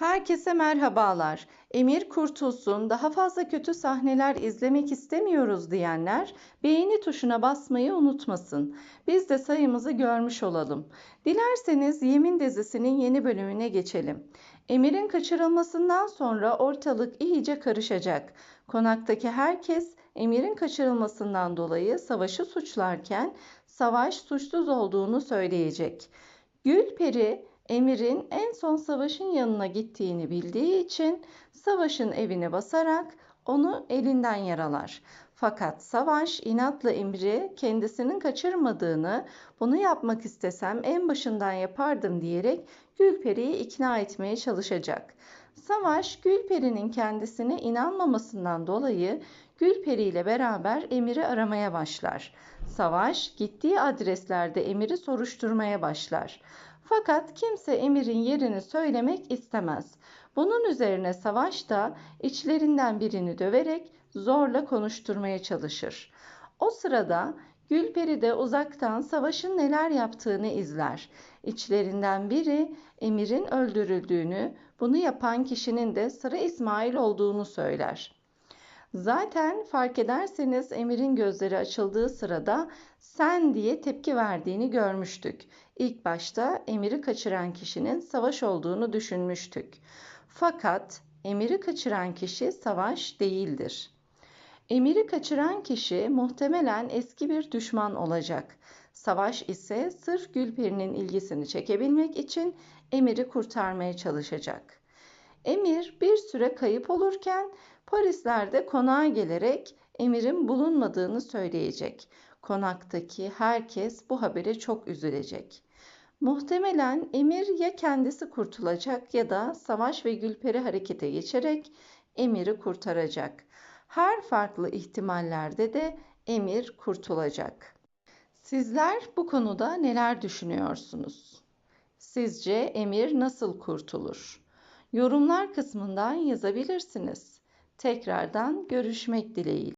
Herkese merhabalar. Emir kurtulsun, daha fazla kötü sahneler izlemek istemiyoruz diyenler beğeni tuşuna basmayı unutmasın. Biz de sayımızı görmüş olalım. Dilerseniz Yemin dizisinin yeni bölümüne geçelim. Emir'in kaçırılmasından sonra ortalık iyice karışacak. Konaktaki herkes Emir'in kaçırılmasından dolayı Savaş'ı suçlarken Savaş suçsuz olduğunu söyleyecek. Gülperi Emir'in en son Savaş'ın yanına gittiğini bildiği için Savaş'ın evine basarak onu elinden yaralar. Fakat Savaş inatla Emir'i kendisinin kaçırmadığını, bunu yapmak istesem en başından yapardım diyerek Gülperi'yi ikna etmeye çalışacak. Savaş Gülperi'nin kendisine inanmamasından dolayı Gülperi ile beraber Emir'i aramaya başlar. Savaş gittiği adreslerde Emir'i soruşturmaya başlar. Fakat kimse Emir'in yerini söylemek istemez. Bunun üzerine Savaş da içlerinden birini döverek zorla konuşturmaya çalışır. O sırada Gülperi de uzaktan Savaş'ın neler yaptığını izler. İçlerinden biri Emir'in öldürüldüğünü, bunu yapan kişinin de Sarı İsmail olduğunu söyler. Zaten fark ederseniz Emir'in gözleri açıldığı sırada sen diye tepki verdiğini görmüştük. İlk başta Emir'i kaçıran kişinin Savaş olduğunu düşünmüştük. Fakat Emir'i kaçıran kişi Savaş değildir. Emir'i kaçıran kişi muhtemelen eski bir düşman olacak. Savaş ise sırf Gülperi'nin ilgisini çekebilmek için Emir'i kurtarmaya çalışacak. Emir bir süre kayıp olurken polisler de konağa gelerek Emir'in bulunmadığını söyleyecek. Konaktaki herkes bu habere çok üzülecek. Muhtemelen Emir ya kendisi kurtulacak ya da Savaş ve Gülperi harekete geçerek Emir'i kurtaracak. Her farklı ihtimallerde de Emir kurtulacak. Sizler bu konuda neler düşünüyorsunuz? Sizce Emir nasıl kurtulur? Yorumlar kısmından yazabilirsiniz. Tekrardan görüşmek dileğiyle.